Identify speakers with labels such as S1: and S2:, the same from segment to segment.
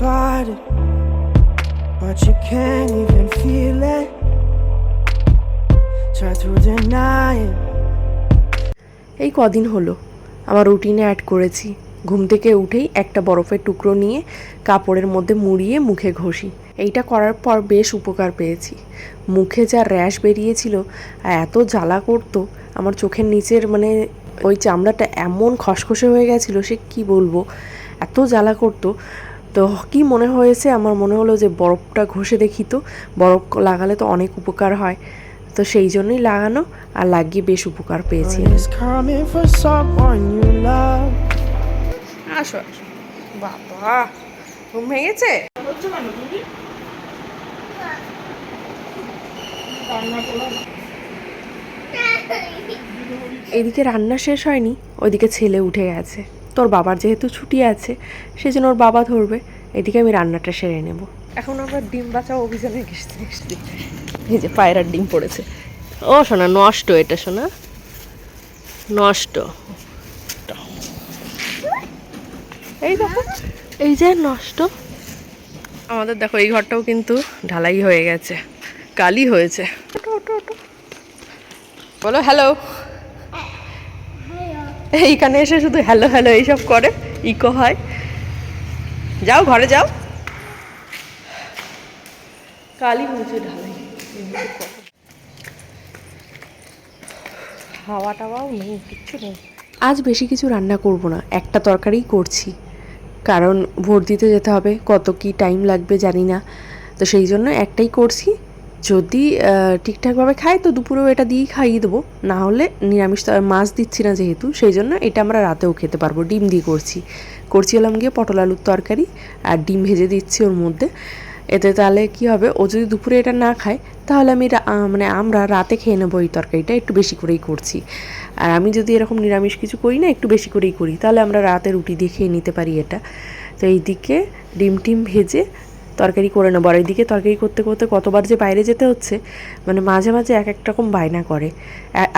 S1: started, but you can't even feel it. Try to deny it.
S2: এই কদিন হলো আমার রুটিনে অ্যাড করেছি ঘুম থেকে উঠেই একটা বরফের টুকরো নিয়ে কাপড়ের মধ্যে মুড়িয়ে মুখে ঘষি এইটা করার পর বেশ উপকার পেয়েছি মুখে যা র্যাশ বেরিয়েছিল এত জ্বালা করতো আমার চোখের নিচের মানে ওই চামড়াটা এমন খসখসে হয়ে গেছিল সে কি বলব এত জ্বালা করতো তো কি মনে হয়েছে? আমার মনে হলো যে বরফটা ঘষে দেখি তো। বরফ লাগালে তো অনেক উপকার হয়। তো সেই জন্যই লাগানো আর লাগিয়ে বেশ উপকার পেয়েছি. আসো আসো। বাবা ঘুম ভেঙেছে? এদিকে রান্না শেষ হয়নি ওইদিকে ছেলে উঠে গেছে। তোর বাবার যেহেতু ছুটি আছে সেজন্য ওর বাবা ধরবে। এদিকে আমি রান্নাটা সেরে নেব। এখন আমরা ডিম বাঁচাও অভিযানে। এই যে পায়রার ডিম পড়েছে। ও শোনা নষ্ট এটা শোনা নষ্ট। এই দেখো এই যে নষ্ট। আমাদের দেখো এই ঘরটাও কিন্তু ঢালাই হয়ে গেছে। কালি হয়েছে। বলো হ্যালো এইখানে এসে শুধু হ্যালো হ্যালো এইসব করে ইকো হয়। যাও, ঘরে যাও। কালি হয়েছে ঢালাই। হাওয়া টাওয়াও নেই, কিচ্ছু নেই। আজ বেশি কিছু রান্না করব না, একটা তরকারিই করছি। কারণ ভোট দিতে যেতে হবে, কত কি টাইম লাগবে জানি না। তো সেই জন্য একটাই করছি যদি ঠিকঠাকভাবে খাই তো দুপুরেও এটা দিয়েই খাইয়ে দেবো। না হলে নিরামিষ তো- মাছ দিচ্ছি না যেহেতু, সেই জন্য এটা আমরা রাতেও খেতে পারব। ডিম দিয়ে করছি। করছি হলাম গিয়ে পটল আলুর তরকারি আর ডিম ভেজে দিচ্ছি ওর মধ্যে। এতে তাহলে কি হবে, ও যদি দুপুরে এটা না খায়, তাহলে আমি মানে আমরা রাতে খেয়ে নেব এই তরকারিটা, একটু বেশি করেই করছি। আর আমি যদি এরকম নিরামিষ কিছু করি না, একটু বেশি করেই করি, তাহলে আমরা রাতে রুটি দিয়ে খেয়ে নিতে পারি এটা। তো এইদিকে ডিম টিম ভেজে তরকারি করে নেব। আর এইদিকে তরকারি করতে করতে কতবার যে বাইরে যেতে হচ্ছে মানে মাঝে মাঝে এক এক রকম বায়না করে।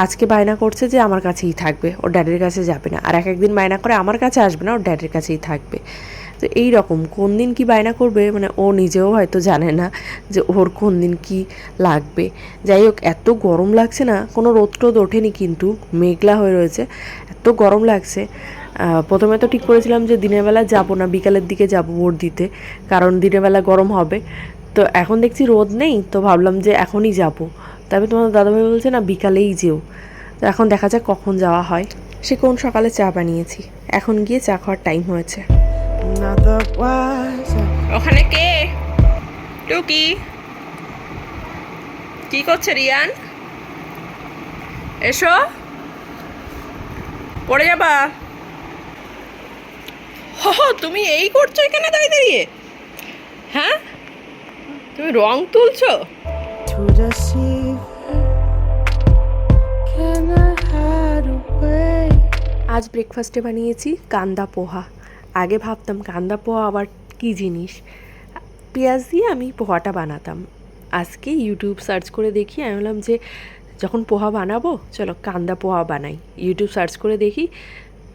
S2: আজকে বায়না করছে যে আমার কাছেই থাকবে, ওর ড্যাডের কাছে যাবে না। আর এক একদিন বায়না করে আমার কাছে আসবে না, ওর ড্যাডের কাছেই থাকবে। তো এই রকম কোন দিন কি বায়না করবে মানে ও নিজেও হয়তো জানে না যে ওর কোন দিন কি লাগবে। যাই হোক, এত গরম লাগছে না, কোনো রোদ টোদ ওঠেনি কিন্তু, মেঘলা হয়ে রয়েছে, এত গরম লাগছে। প্রথমে তো ঠিক করেছিলাম যে দিনের বেলা যাব না বিকালের দিকে যাব ভোট দিতে কারণ দিনের বেলা গরম হবে। তো এখন দেখছি রোদ নেই তো ভাবলাম যে এখনই যাব। তবে তোমার দাদাভাই বলছে না বিকালেই যেও। তো এখন দেখা যাক কখন যাওয়া হয়। সে কোন সকালে চা বানিয়েছি। এখন গিয়ে চা খাওয়ার টাইম হয়েছে। ওখানে কে? টুকি? কি করছে রিয়ান? এসো। পড়ে যাবা? হ তুমি এই করছ এখানে দাঁড়িয়ে দাঁড়িয়ে। হ্যাঁ? তুমি রং তুলছো? আজ ব্রেকফাস্টে বানিয়েছি কান্দা পোহা। আগে ভাবতাম কান্দা পোহা আবার কি জিনিস? পেঁয়াজ দিয়ে আমি পোহাটা বানাতাম। আজকে ইউটিউব সার্চ করে দেখি, আমি বললাম যে যখন পোহা বানাবো, চলো কান্দা পোহা বানাই। ইউটিউব সার্চ করে দেখি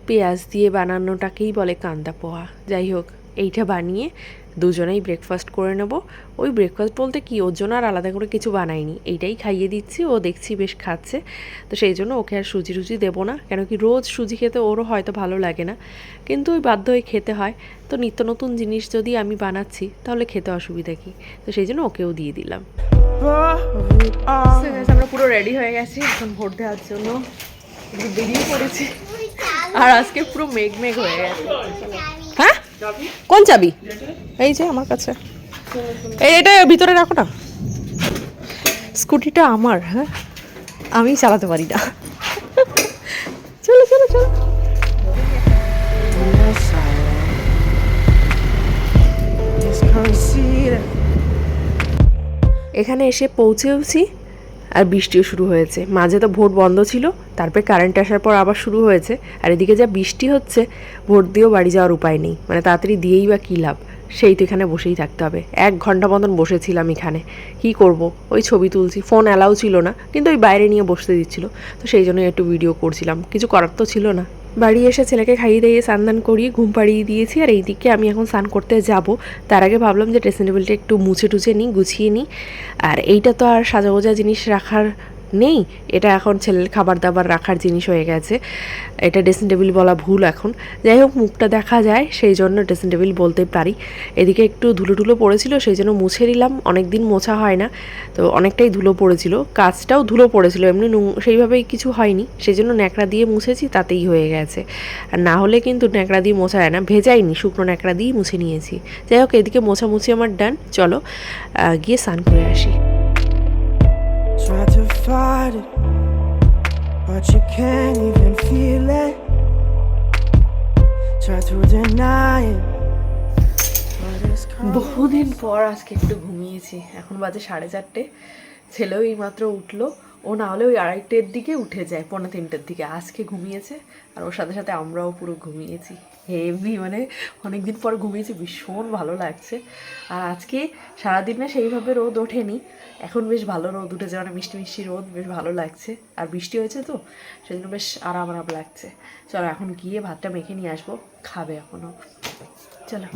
S2: পেঁয়াজ দিয়ে বানানোটাকেই বলে কান্দা পোহা যাই হোক, এইটা বানিয়ে দুজনেই ব্রেকফাস্ট করে নেব। ওই ব্রেকফাস্ট বলতে কি, ওর জন্য আর আলাদা করে কিছু বানাইনি। এইটাই খাইয়ে দিচ্ছি, ও দেখছি বেশ খাচ্ছে। তো সেই জন্য ওকে আর সুজি টুজি দেবো না, কেন কি রোজ সুজি খেতে ওরও হয়তো ভালো লাগে না। কিন্তু ওই বাধ্য হয়ে খেতে হয়। তো নিত্য নতুন জিনিস যদি আমি বানাচ্ছি, তাহলে খেতে অসুবিধা কি? তো সেই জন্য ওকেও দিয়ে দিলাম. আমরা পুরো রেডি হয়ে গেছি, এখন ভোট দেওয়ার জন্য। বেরিয়ে পড়েছি। আর আজকে পুরো মেঘ মেঘ হয়ে গেছে। হ্যাঁ? কোন চাবি? এই যে আমার কাছে। এই এটা ভিতরে রাখো না। স্কুটিটা আমার হ্যাঁ? আমি চালাতে পারি না। চলো চলো চলো. এখানে এসে পৌঁছেওছি। আর বৃষ্টিও শুরু হয়েছে। মাঝে তো ভোট বন্ধ ছিল, তারপরে কারেন্ট আসার পর আবার শুরু হয়েছে। আর এদিকে যা বৃষ্টি হচ্ছে ভোট দিয়েও বাড়ি যাওয়ার উপায় নেই। মানে তাড়াতাড়ি দিয়েই বা কী লাভ? সেই তো এখানে বসেই থাকতে হবে। এক ঘণ্টা মতন বসেছিলাম এখানে। কি করব? ওই ছবি তুলছি ফোন অ্যালাউ ছিল না, কিন্তু ওই বাইরে নিয়ে বসতে দিচ্ছিল। তো সেই জন্যই একটু ভিডিও করছিলাম। কিছু করার তো ছিল না। বাড়ি এসে ছেলেকে খাইয়ে দিয়ে স্নান দান করিয়ে ঘুম পাড়িয়ে দিয়েছি আর এইদিকে আমি এখন স্নান করতে যাব। তার আগে ভাবলাম যে ড্রেসিং টেবিলটা একটু মুছে টুছে নিই, গুছিয়ে নিই। আর এইটা তো আর সাজাগোজা জিনিস রাখার নেই। এটা এখন ছেলের খাবার দাবার রাখার জিনিস হয়ে গেছে। এটা ড্রেসিং টেবিল বলা ভুল এখন। যাই হোক, মুখটা দেখা যায়, সেই জন্য ড্রেসিং টেবিল বলতে পারি। এদিকে একটু ধুলো ধুলো পড়েছিল, সেই জন্য মুছে নিলাম। অনেক দিন মোছা হয় না, তো অনেকটাই ধুলো পড়েছিল। কাজটাও ধুলো পড়েছিল, এমনি নুং- সেইভাবেই কিছু হয়নি। সেই জন্য ন্যাকড়া দিয়ে মুছেছি, তাতেই হয়ে গেছে। আর না হলে কিন্তু ন্যাকড়া দিয়ে মোছা যায় না, ভেজাইনি, শুকনো ন্যাকড়া দিয়েই মুছে নিয়েছি। যাই হোক, এদিকে মোছামুছি আমার ডান চলো গিয়ে স্নান করে আসি।
S1: It, but you can't even feel it. Try to deny it.
S2: বহুদিন পর আজকে একটু ঘুমিয়েছি এখন বাজে সাড়ে চারটে ছেলেও এইমাত্র উঠল ও না হলে ওই আড়াইটের দিকে উঠে যায় পনেরো তিনটের দিকে। আজকে ঘুমিয়েছে আর ওর সাথে সাথে আমরাও পুরো ঘুমিয়েছি। হেভি মানে অনেকদিন পর ঘুমিয়েছি, ভীষণ ভালো লাগছে। আর আজকে সারাদিন না সেইভাবে রোদ ওঠেনি। এখন বেশ ভালো রোদ উঠেছে মানে মিষ্টি মিষ্টি রোদ, বেশ ভালো লাগছে। আর বৃষ্টি হয়েছে তো সেই জন্য বেশ আরাম আরাম লাগছে। চলো এখন গিয়ে ভাতটা মেখে নিয়ে আসব, খাবে এখনও চলো।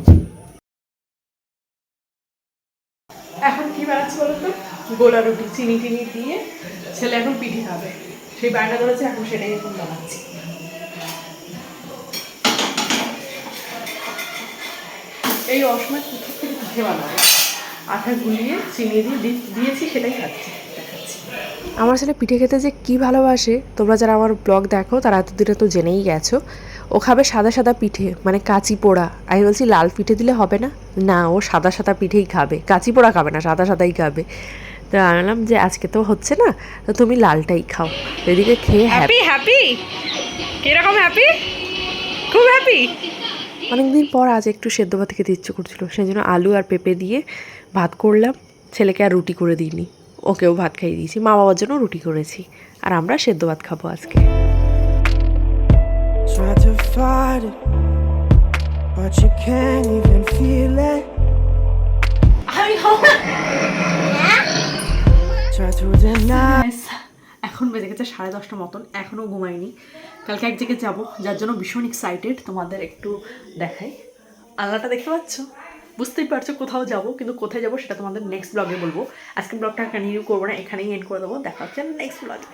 S2: এখন কি বানাচ্ছি বলতো গোলা রুটি, চিনি টিনি দিয়ে ছেলে এখন পিঠে খাবে। সেই বায়না ধরেছে, এখন সেটাই এখন বানাচ্ছি। এই অসময় কোথা থেকে পিঠে বানাবো। আঠা গুলিয়ে চিনি দিয়ে দিয়েছি, সেটাই খাচ্ছি আমার ছেলে পিঠে খেতে যে কি ভালোবাসে, তোমরা যারা আমার ব্লগ দেখো, তারা এতদিনে তো জেনেই গেছো। ও খাবে সাদা সাদা পিঠে মানে কাঁচি পোড়া। আমি বলছি লাল পিঠে দিলে হবে না? না ও সাদা সাদা পিঠেই খাবে। কাঁচি পোড়া খাবে না সাদা সাদাই খাবে। তো আনলাম যে আজকে তো হচ্ছে না তো তুমি লালটাই খাও। এদিকে খেয়ে হ্যাপি
S3: হ্যাপি কীরকম হ্যাপি খুব হ্যাপি
S2: অনেকদিন পর আজ একটু সেদ্ধ ভাত খেতে ইচ্ছে করছিল সেই জন্য আলু আর পেঁপে দিয়ে ভাত করলাম। ছেলেকে আর রুটি করে দিইনি ওকেও ভাত খাইয়ে দিয়েছি। মা বাবার জন্য রুটি করেছি আর আমরা সেদ্ধ ভাত খাব আজকে।
S1: Try to fight it, but you can't even feel it. Try to deny.
S2: এখন বেজে গেছে সাড়ে দশটা মতন এখনও ঘুমাইনি। কালকে এক জায়গায় যাব যার জন্য ভীষণ এক্সাইটেড তোমাদের একটু দেখাই। আল্লাহটা দেখতে পাচ্ছ? বুঝতেই পারছ কোথাও যাব কিন্তু কোথায় যাব সেটা তোমাদের নেক্সট ব্লগে বলব। আজকে ব্লগটা কন্টিনিউ করব না এখানেই এন্ড করে দেবো। দেখা হচ্ছে নেক্সট ব্লগে.